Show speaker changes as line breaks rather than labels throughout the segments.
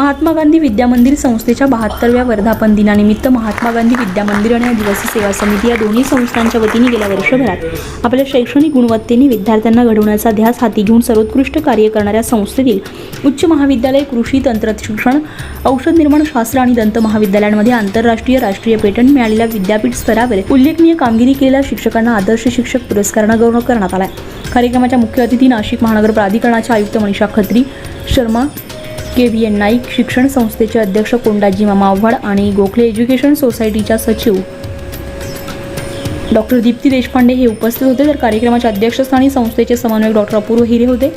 महात्मा गांधी विद्यामंदिर संस्थेच्या बहात्तरव्या वर्धापन दिनानिमित्त महात्मा गांधी विद्यामंदिर आणि आदिवासी सेवा समिती या दोन्ही संस्थांच्या वतीने गेल्या वर्षभरात आपल्या शैक्षणिक गुणवत्तेने विद्यार्थ्यांना घडवण्याचा ध्यास हाती घेऊन सर्वोत्कृष्ट कार्य करणाऱ्या संस्थेतील उच्च महाविद्यालय कृषी तंत्रशिक्षण औषध निर्माण शास्त्र आणि दंत महाविद्यालयांमध्ये आंतरराष्ट्रीय राष्ट्रीय पेटंट मिळालेल्या विद्यापीठ स्तरावर उल्लेखनीय कामगिरी केलेल्या शिक्षकांना आदर्श शिक्षक पुरस्कारानं गौरव करण्यात आला कार्यक्रमाच्या मुख्य अतिथी नाशिक महानगर प्राधिकरणाच्या आयुक्त Manisha Khatri Sharma K V N Naik शिक्षण संस्थेचे अध्यक्ष कोंडाजी मामा आव्हाड आणि गोखले एज्युकेशन सोसायटीच्या सचिव डॉक्टर दीप्ती देशपांडे हे उपस्थित होते. तर कार्यक्रमाच्या अध्यक्षस्थानी संस्थेचे समन्वयक डॉक्टर अपूर्व हिरे होते.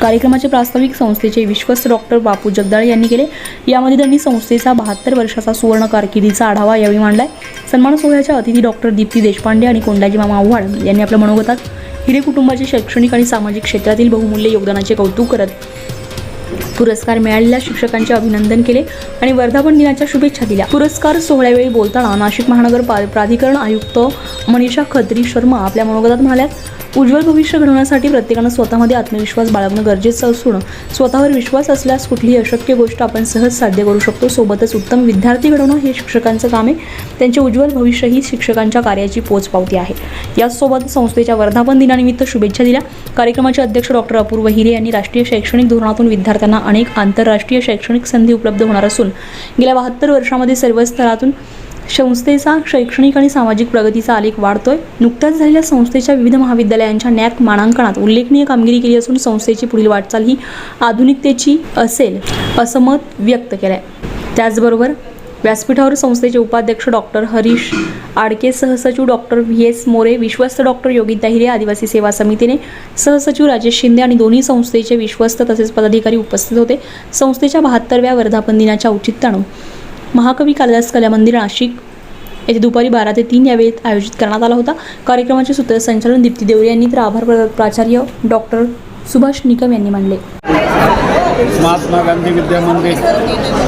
कार्यक्रमाचे प्रास्ताविक संस्थेचे विश्वस्त डॉक्टर बापू जगदाळे यांनी केले. यामध्ये त्यांनी संस्थेचा बहात्तर वर्षाचा सुवर्ण कारकिर्दीचा आढावा यावेळी मांडलाय. सन्मान सोहळ्याच्या अतिथी डॉक्टर दीप्ती देशपांडे आणि कोंडाजी मामा आव्हाड यांनी आपल्या मनोगतात. हिरे कुटुंबाचे शैक्षणिक आणि सामाजिक क्षेत्रातील बहुमूल्य योगदानाचे कौतुक करत पुरस्कार मिळालेल्या शिक्षकांचे अभिनंदन केले आणि वर्धापन दिनाच्या शुभेच्छा दिल्या. पुरस्कार सोहळ्यावेळी बोलताना नाशिक महानगर पा- प्राधिकरण आयुक्त मनीषा खत्री शर्मा आपल्या मनोगतात म्हणाल्या उज्ज्वल भविष्य घडवण्यासाठी प्रत्येकानं स्वतःमध्ये आत्मविश्वास बाळगणं गरजेचं असून स्वतःवर विश्वास असल्यास कुठलीही अशक्य गोष्ट आपण सहज साध्य करू शकतो. सोबतच उत्तम विद्यार्थी घडवणं हे शिक्षकांचं काम आहे. त्यांचे उज्ज्वल भविष्य ही शिक्षकांच्या कार्याची पोचपावती आहे. याचसोबत संस्थेच्या वर्धापन दिनानिमित्त शुभेच्छा दिल्या. कार्यक्रमाचे अध्यक्ष डॉक्टर अपूर्व हिरे यांनी राष्ट्रीय शैक्षणिक धोरणातून विद्यार्थ्यांना अनेक आंतरराष्ट्रीय शैक्षणिक संधी उपलब्ध होणार असून गेल्या बहात्तर वर्षामध्ये सर्व स्तरातून संस्थेचा शैक्षणिक आणि सामाजिक प्रगतीचा आलेख वाढतोय. नुकत्याच झालेल्या संस्थेच्या विविध महाविद्यालयांच्या नॅक मानांकनात उल्लेखनीय कामगिरी केली असून संस्थेची पुढील वाटचाल ही आधुनिकतेची असेल असं मत व्यक्त केलं आहे त्याचबरोबर व्यासपीठावर संस्थेचे उपाध्यक्ष डॉक्टर हरीश आडके सहसचिव डॉक्टर व्ही एस मोरे विश्वस्त डॉक्टर योगिता हिरे आदिवासी सेवा समितीने सहसचिव राजेश शिंदे आणि दोन्ही संस्थेचे विश्वस्त तसेच पदाधिकारी उपस्थित होते. संस्थेच्या बहात्तरव्या वर्धापन दिनाच्या औचित्यानं महाकवी कालिदास कला मंदिर नाशिक. येथे दुपारी बारा ते तीन या वेळेत आयोजित करण्यात आला होता. कार्यक्रमाचे सूत्रसंचालन दीप्ती देवरे यांनी तर आभार प्र- प्राचार्य डॉक्टर सुभाष निकम यांनी मानले
महात्मा गांधी विद्यामंदिर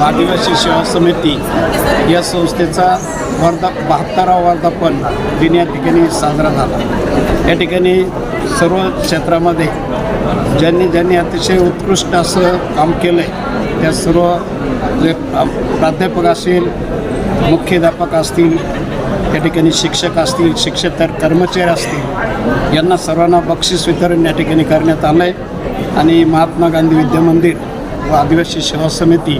आदिवासी सेवा समिती या संस्थेचा वर्धा बहात्तरावा वर्धापन दिन या ठिकाणी साजरा झाला. या ठिकाणी सर्व क्षेत्रामध्ये ज्यांनी ज्यांनी अतिशय उत्कृष्ट असं काम केलं आहे त्या सर्व जे प्राध्यापक असतील मुख्याध्यापक असतील त्या ठिकाणी शिक्षक असतील शिक्षक कर्मचारी असतील यांना सर्वांना बक्षीस वितरण या ठिकाणी करण्यात आलं आहे आणि महात्मा गांधी विद्यामंदिर व आदिवासी सेवा समिती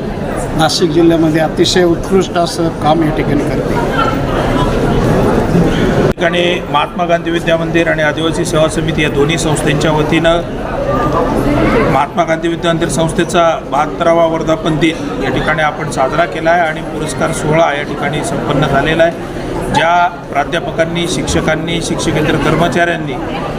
नाशिक जिल्ह्यामध्ये अतिशय उत्कृष्ट असं काम या ठिकाणी करते.
ठिकाणी महात्मा गांधी विद्या मंदिर आणि आदिवासी सेवा समिती या दोन्ही संस्थांच्या वतीनं महात्मा गांधी विद्या मंदिर संस्थेचा बहात्तरावा वर्धापन दिन या ठिकाणी आपण साजरा केला आहे आणि पुरस्कार सोहळा या ठिकाणी संपन्न झालेला आहे. ज्या प्राध्यापकांनी शिक्षकांनी शिक्षकेतर कर्मचाऱ्यांनी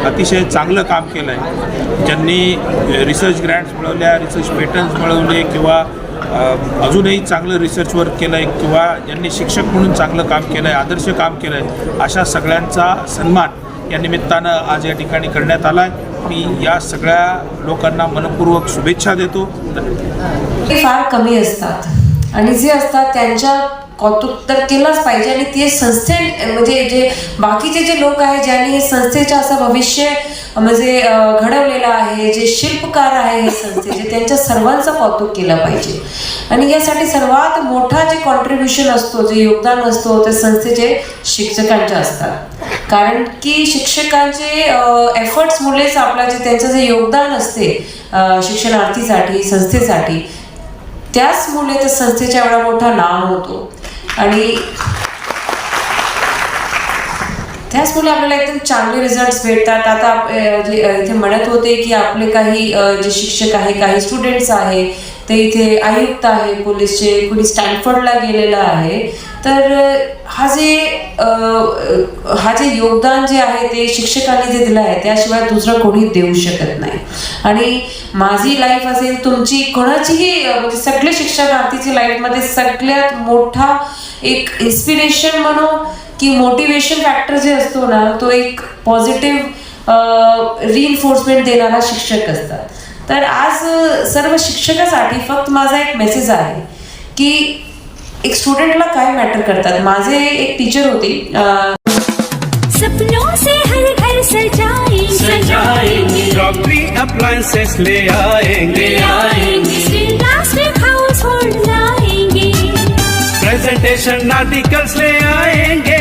अतिशय चांगलं काम केलं आहे ज्यांनी रिसर्च ग्रँट्स मिळवल्या रिसर्च पेटन्स मिळवले किंवा अजूनही चांगलं रिसर्च वर्क केलं आहे किंवा यांनी शिक्षक म्हणून चांगलं काम केलं आहे आदर्श काम केलं आहे अशा सगळ्यांचा सन्मान या निमित्तानं आज या ठिकाणी करण्यात आला आहे मी या सगळ्या लोकांना मनपूर्वक शुभेच्छा देतो.
ते फार कमी असतात. आणि जे असतात त्यांच्या कौतुक तर केलंच पाहिजे आणि ते संस्थे म्हणजे जे बाकीचे जे लोक आहेत ज्यांनी हे असं भविष्य म्हणजे घडवलेलं आहे जे शिल्पकार आहे हे संस्थेचे त्यांच्या सर्वांचं कौतुक केलं पाहिजे. आणि यासाठी सर्वात मोठा जे कॉन्ट्रीब्युशन असतो जे योगदान असतो ते संस्थेचे शिक्षकांचे असतात. कारण की शिक्षकांचे एफर्ट्समुळेच आपला जे त्यांचं जे योगदान असते शिक्षणार्थीसाठी संस्थेसाठी त्याचमुळे त्या संस्थेचा एवढा मोठा नाव होतो. आणि त्याचमुळे आपल्याला एकदम चांगले रिझल्ट भेटतात. आता जे इथे म्हणत होते की आपले काही जे शिक्षक आहे काही स्टुडंट्स आहे ते इथे आयुक्त आहे पोलीसचे कुणी स्टॅनफर्डला गेलेला आहे. तर हा जे हा जे योगदान जे आहे ते शिक्षकांनी जे दिलं आहे त्याशिवाय दुसरं कोणी देऊ शकत नाही. आणि माझी लाईफ असेल तुमची कोणाचीही म्हणजे सगळे शिक्षणार्थीची लाईफमध्ये सगळ्यात मोठा एक इन्स्पिरेशन म्हणू की मोटिवेशन फॅक्टर जे असतो ना तो एक पॉझिटिव्ह रिइन्फोर्समेंट देणारा शिक्षक असतात. तर आज सर्व शिक्षकासाठी फक्त माझा एक मेसेज आहे की एक स्टुडंटला काय मॅटर करतात. माझे एक टीचर होती अ,
सपनों से हर घर सजाएंगे.
सजाएंगे. डॉक्टरी अप्लायंसेस ले आएंगे.
आएंगे.
प्रेजेंटेशन आर्टिकल्स ले आएंगे.